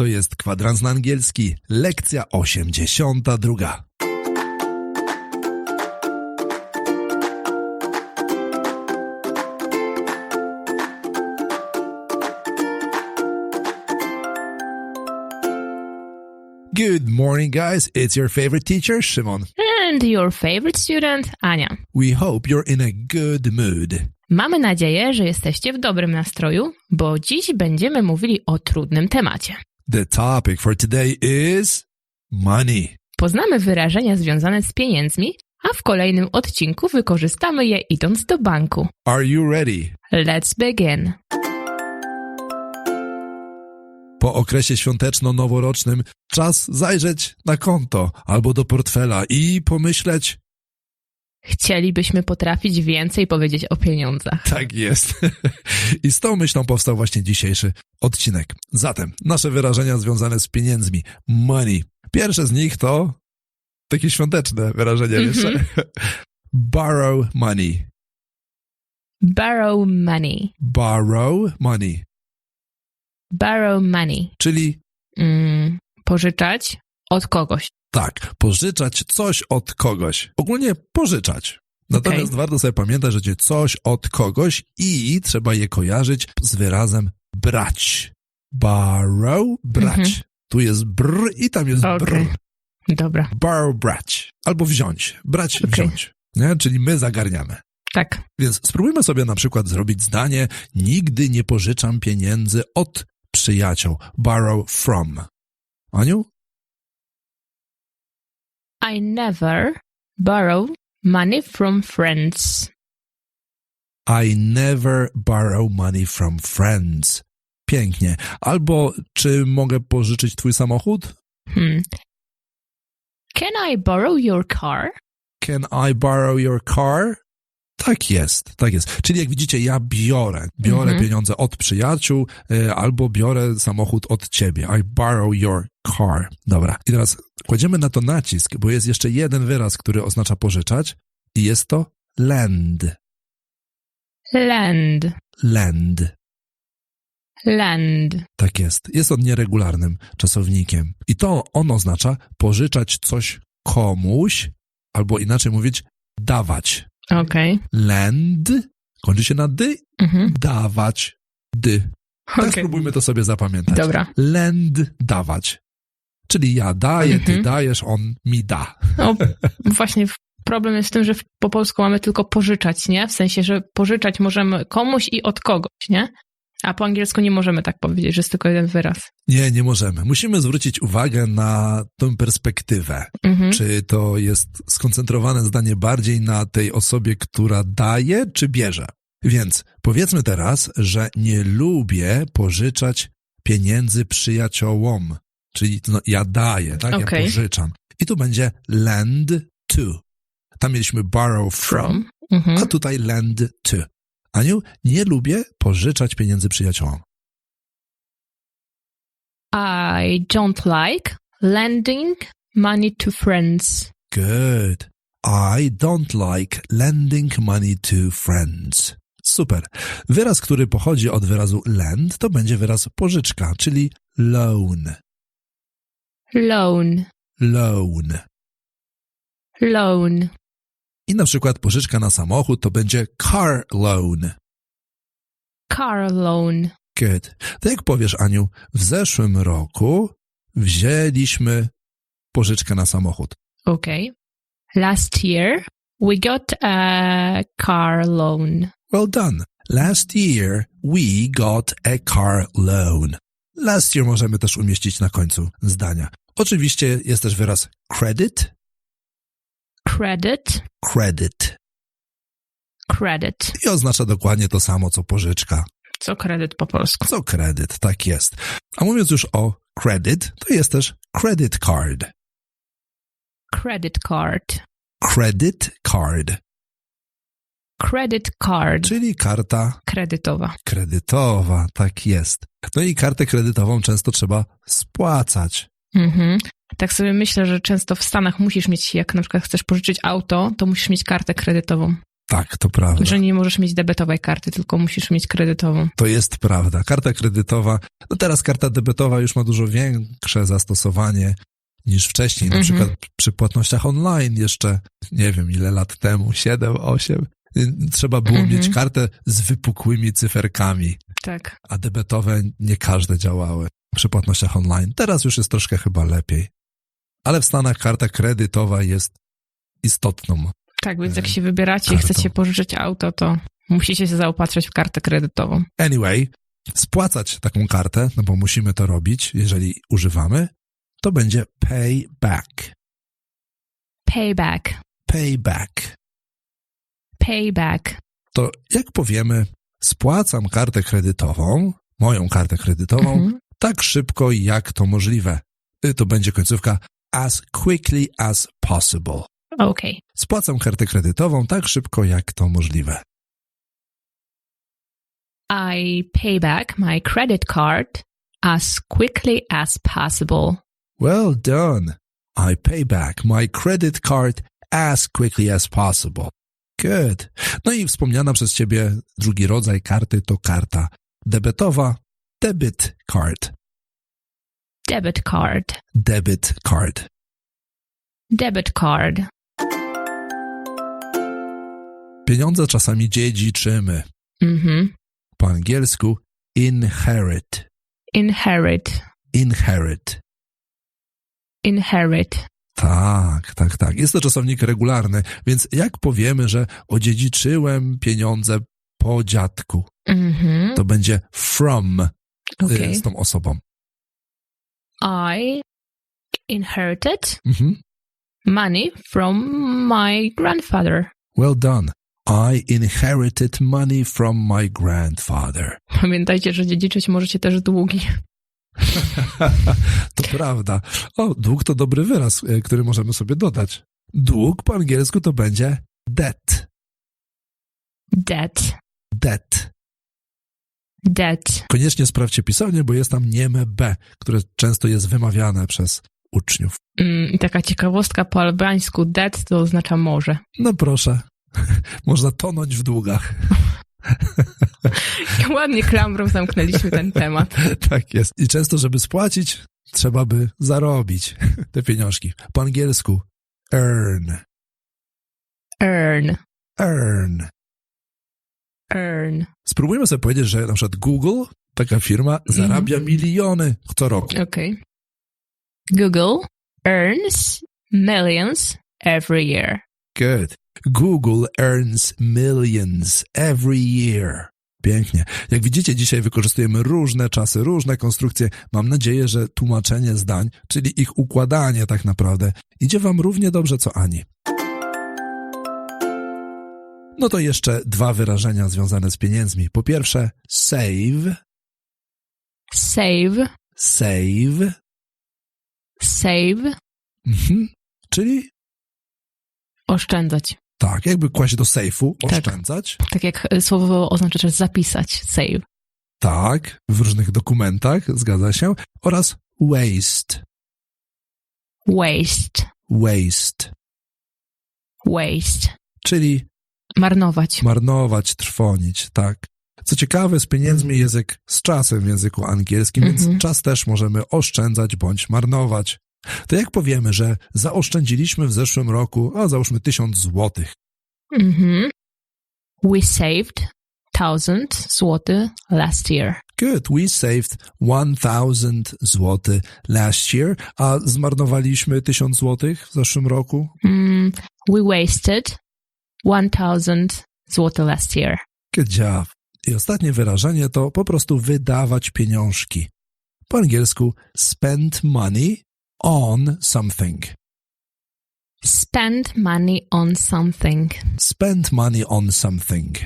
To jest kwadrans na angielski, lekcja 82. Good morning, guys. It's your favorite teacher, Shimon. And your favorite student, Ania. We hope you're in a good mood. Mamy nadzieję, że jesteście w dobrym nastroju, bo dziś będziemy mówili o trudnym temacie. The topic for today is money. Poznamy wyrażenia związane z pieniędzmi, a w kolejnym odcinku wykorzystamy je idąc do banku. Are you ready? Let's begin. Po okresie świąteczno-noworocznym czas zajrzeć na konto albo do portfela i pomyśleć, Chcielibyśmy potrafić więcej powiedzieć o pieniądzach. tak jest. I z tą myślą powstał właśnie dzisiejszy odcinek. Zatem nasze wyrażenia związane z pieniędzmi, money. Pierwsze z nich to takie świąteczne wyrażenie, Mhm. wiesz? Borrow money. Borrow money. Borrow money. Borrow money. Czyli Mm, pożyczać od kogoś. Tak, pożyczać coś od kogoś. Ogólnie pożyczać. Natomiast Okej. warto sobie pamiętać, że coś od kogoś i trzeba je kojarzyć z wyrazem brać. Borrow, brać. Mhm. Tu jest br i tam jest Okej. brr. Dobra, Borrow, brać. Albo wziąć. Brać, Okej. wziąć. Nie? Czyli my zagarniamy. tak. Więc spróbujmy sobie na przykład zrobić zdanie nigdy nie pożyczam pieniędzy od przyjaciół. Borrow from. Aniu? I never borrow money from friends. I never borrow money from friends. Pięknie. Albo czy mogę pożyczyć twój samochód? Hmm. Can I borrow your car? Can I borrow your car? Tak jest, tak jest. Czyli jak widzicie, ja biorę, biorę Mhm. pieniądze od przyjaciół y, albo biorę samochód od ciebie. I borrow your car. Dobra. I teraz kładziemy na to nacisk, bo jest jeszcze jeden wyraz, który oznacza pożyczać i jest to lend. Lend. Lend. Lend. Tak jest. Jest on nieregularnym czasownikiem. I to on oznacza pożyczać coś komuś, albo inaczej mówić, dawać. Okej. Lend, kończy się na dy, Mhm. dawać, dy. Tak Okej. spróbujmy to sobie zapamiętać. Dobra. Lend, dawać. Czyli ja daję, ty Mhm. dajesz, on mi da. No, właśnie problem jest w tym, że po polsku mamy tylko pożyczać, nie? W sensie, że pożyczać możemy komuś i od kogoś, nie? A po angielsku nie możemy tak powiedzieć, że jest tylko jeden wyraz. Nie, nie możemy. Musimy zwrócić uwagę na tę perspektywę. Mhm. Czy to jest skoncentrowane zdanie bardziej na tej osobie, która daje, czy bierze? Więc powiedzmy teraz, że nie lubię pożyczać pieniędzy przyjaciołom. Czyli no, ja daję, tak? Ja Okej. pożyczam. I tu będzie lend to. Tam mieliśmy borrow from, From. Mhm. a tutaj lend to. Aniu, nie lubię pożyczać pieniędzy przyjaciołom. I don't like lending money to friends. Good. I don't like lending money to friends. Super. Wyraz, który pochodzi od wyrazu lend, to będzie wyraz pożyczka, czyli loan. Loan. Loan. Loan. I na przykład pożyczka na samochód to będzie car loan. Car loan. Good. To jak powiesz, Aniu, w zeszłym roku wzięliśmy pożyczkę na samochód. Okay. Last year, we got a car loan. Well done. Last year we got a car loan. Last year możemy też umieścić na końcu zdania. Oczywiście jest też wyraz credit, Credit. credit Credit. i oznacza dokładnie to samo co pożyczka. Co kredyt po polsku? Co kredyt, tak jest. A mówiąc już o credit, to jest też credit card. Credit card. Credit card, Credit card. czyli karta Kredytowa. kredytowa, tak jest. No i kartę kredytową często trzeba spłacać. Mhm. Tak sobie myślę, że często w Stanach musisz mieć, jak na przykład chcesz pożyczyć auto, to musisz mieć kartę kredytową. Tak, to prawda. Że nie możesz mieć debetowej karty, tylko musisz mieć kredytową. To jest prawda. Karta kredytowa, no teraz karta debetowa już ma dużo większe zastosowanie niż wcześniej. Na Mhm. przykład przy płatnościach online jeszcze, nie wiem ile lat temu, 7, 8, y, trzeba było Mhm. mieć kartę z wypukłymi cyferkami, Tak. a debetowe nie każde działały przy płatnościach online. Teraz już jest troszkę chyba lepiej. Ale w Stanach karta kredytowa jest istotną. Tak, więc jak E, się wybieracie i chcecie pożyczyć auto, to musicie się zaopatrzyć w kartę kredytową. Anyway, spłacać taką kartę, no bo musimy to robić, jeżeli używamy, to będzie payback. Payback. Payback. Payback. To jak powiemy, spłacam kartę kredytową, moją kartę kredytową, Mhm. Tak szybko jak to możliwe. Y, To będzie końcówka as quickly as possible. Okej. Spłacam kartę kredytową tak szybko jak to możliwe. I pay back my credit card as quickly as possible. Well done. I pay back my credit card as quickly as possible. Good. No i wspomniana przez ciebie drugi rodzaj karty to karta debetowa, debit card. Debit card. Debit card. Debit card. Pieniądze czasami dziedziczymy. Mhm. Po angielsku inherit. Inherit. Inherit. Inherit. Tak, tak, tak. Jest to czasownik regularny, więc jak powiemy, że odziedziczyłem pieniądze po dziadku, Mhm. to będzie from Y, z tą osobą. I inherited Mhm. money from my grandfather. Well done. I inherited money from my grandfather. Pamiętajcie, że dziedziczyć możecie też długi. to prawda. O, dług to dobry wyraz, y, który możemy sobie dodać. Dług po angielsku to będzie debt. Debt. Debt. Debt. Koniecznie sprawdźcie pisanie, bo jest tam nieme B, które często jest wymawiane przez uczniów. Mm, I taka ciekawostka po albańsku debt to oznacza morze. No proszę. Można tonąć w długach. Ładnie klamrą zamknęliśmy ten temat. tak jest. I często, żeby spłacić, trzeba by zarobić te pieniążki. Po angielsku earn. Earn. Earn. Earn. Spróbujmy sobie powiedzieć, że na przykład Google, taka firma, zarabia miliony co roku. Okay. Google earns millions every year. Good. Google earns millions every year. Pięknie. Jak widzicie, dzisiaj wykorzystujemy różne czasy, różne konstrukcje. Mam nadzieję, że tłumaczenie zdań, czyli ich układanie tak naprawdę, idzie wam równie dobrze co Ani. No to jeszcze dwa wyrażenia związane z pieniędzmi. Po pierwsze, save, Save. save, Save. mhm. czyli Oszczędzać. tak, jakby kłaść do sejfu, Tak. oszczędzać. Tak jak słowo oznacza też zapisać. Save. Tak, w różnych dokumentach, zgadza się. Oraz waste, Waste. waste, Waste. czyli Marnować. marnować, trwonić, tak. Co ciekawe, z pieniędzmi jest jak z czasem w języku angielskim, Mhm. więc czas też możemy oszczędzać bądź marnować. To jak powiemy, że zaoszczędziliśmy w zeszłym roku, a załóżmy tysiąc złotych. Mhm. We saved thousand złoty last year. Good, we saved 1000 zł last year, a zmarnowaliśmy tysiąc złotych w zeszłym roku. Mm, we wasted one thousand złoty last year. Good job. I ostatnie wyrażenie to po prostu wydawać pieniążki. Po angielsku spend money on something. Spend money on something. Spend money on something.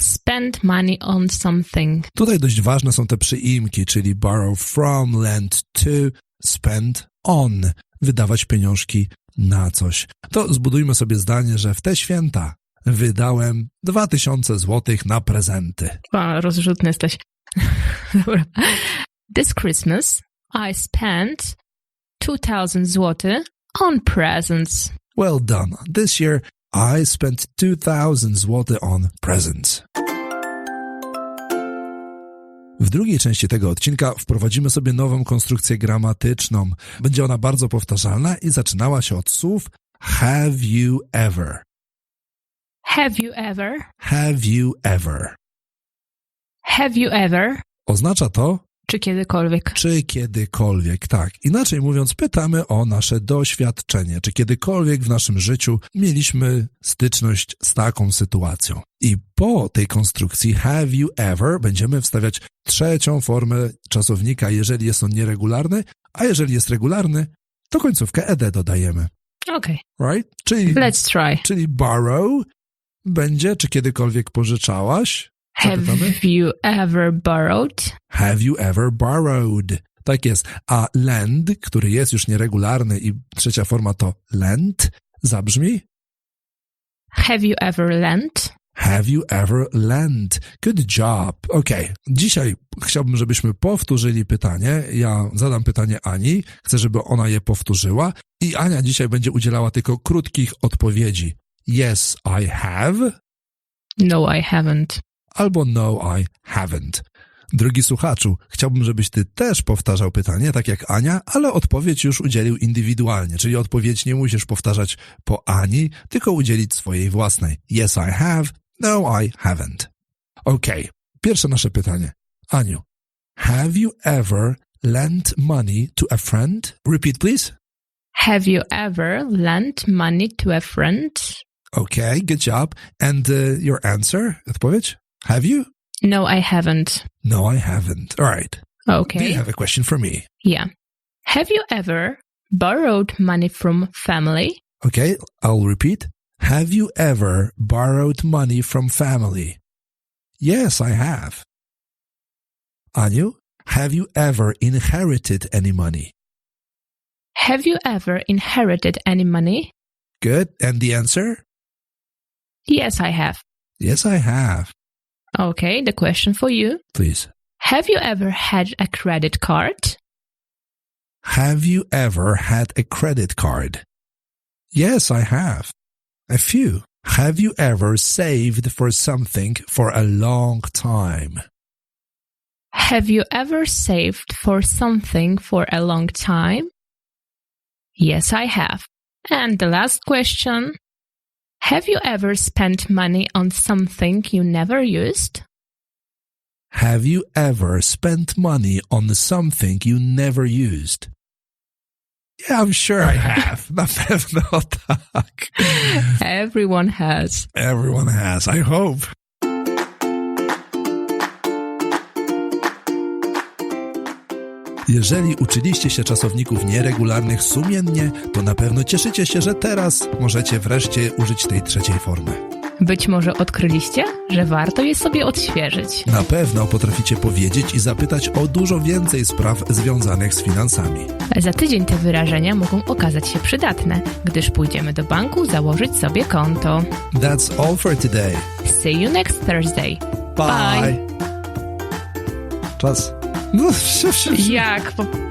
Spend money on something. Tutaj dość ważne są te przyimki, czyli borrow from, lend to, spend on. Wydawać pieniążki na coś. To zbudujmy sobie zdanie, że w te święta wydałem 2000 złotych na prezenty. A, rozrzutny jesteś. Dobra. This Christmas I spent 2000 zł on presents. Well done. This year I spent 2000 zł on presents. W drugiej części tego odcinka wprowadzimy sobie nową konstrukcję gramatyczną. Będzie ona bardzo powtarzalna i zaczynała się od słów have you ever. Have you ever? Have you ever. Have you ever? Oznacza to Czy kiedykolwiek? czy kiedykolwiek, tak. Inaczej mówiąc, pytamy o nasze doświadczenie, czy kiedykolwiek w naszym życiu mieliśmy styczność z taką sytuacją. I po tej konstrukcji have you ever będziemy wstawiać trzecią formę czasownika, jeżeli jest on nieregularny, a jeżeli jest regularny, to końcówkę ed dodajemy. Okej, Right? Czyli, let's try. czyli borrow będzie, czy kiedykolwiek pożyczałaś? Have Zapytamy? you ever borrowed? Have you ever borrowed? Tak jest. A lend, który jest już nieregularny i trzecia forma to lend, zabrzmi Have you ever lent? Have you ever lent? Good job. Okej. Dzisiaj chciałbym, żebyśmy powtórzyli pytanie. Ja zadam pytanie Ani. Chcę, żeby ona je powtórzyła. I Ania dzisiaj będzie udzielała tylko krótkich odpowiedzi. Yes, I have. No, I haven't. Albo no, I haven't. Drogi słuchaczu, chciałbym, żebyś ty też powtarzał pytanie, tak jak Ania, ale odpowiedź już udzielił indywidualnie, czyli odpowiedź nie musisz powtarzać po Ani, tylko udzielić swojej własnej. Yes, I have. No, I haven't. Okej, pierwsze nasze pytanie. Aniu, have you ever lent money to a friend? Repeat, please. Have you ever lent money to a friend? Okay, good job. And uh, your answer? Odpowiedź? Have you? No, I haven't. No, I haven't. All right. Okay. Do you have a question for me? Yeah. Have you ever borrowed money from family? Okay, I'll repeat. Have you ever borrowed money from family? Yes, I have. Anu, have you ever inherited any money? Have you ever inherited any money? Good. And the answer? Yes, I have. Yes, I have. Okay, the question for you. Please. Have you ever had a credit card? Have you ever had a credit card? Yes, I have. A few. Have you ever saved for something for a long time? Have you ever saved for something for a long time? Yes, I have. And the last question. Have you ever spent money on something you never used? Have you ever spent money on something you never used? Yeah, I'm sure I have. Na pewno tak. Everyone has. Everyone has, I hope. Jeżeli uczyliście się czasowników nieregularnych sumiennie, to na pewno cieszycie się, że teraz możecie wreszcie użyć tej trzeciej formy. Być może odkryliście, że warto je sobie odświeżyć. Na pewno potraficie powiedzieć i zapytać o dużo więcej spraw związanych z finansami. Za tydzień te wyrażenia mogą okazać się przydatne, gdyż pójdziemy do banku założyć sobie konto. That's all for today. See you next Thursday. Bye. Czas. No, Jak? Po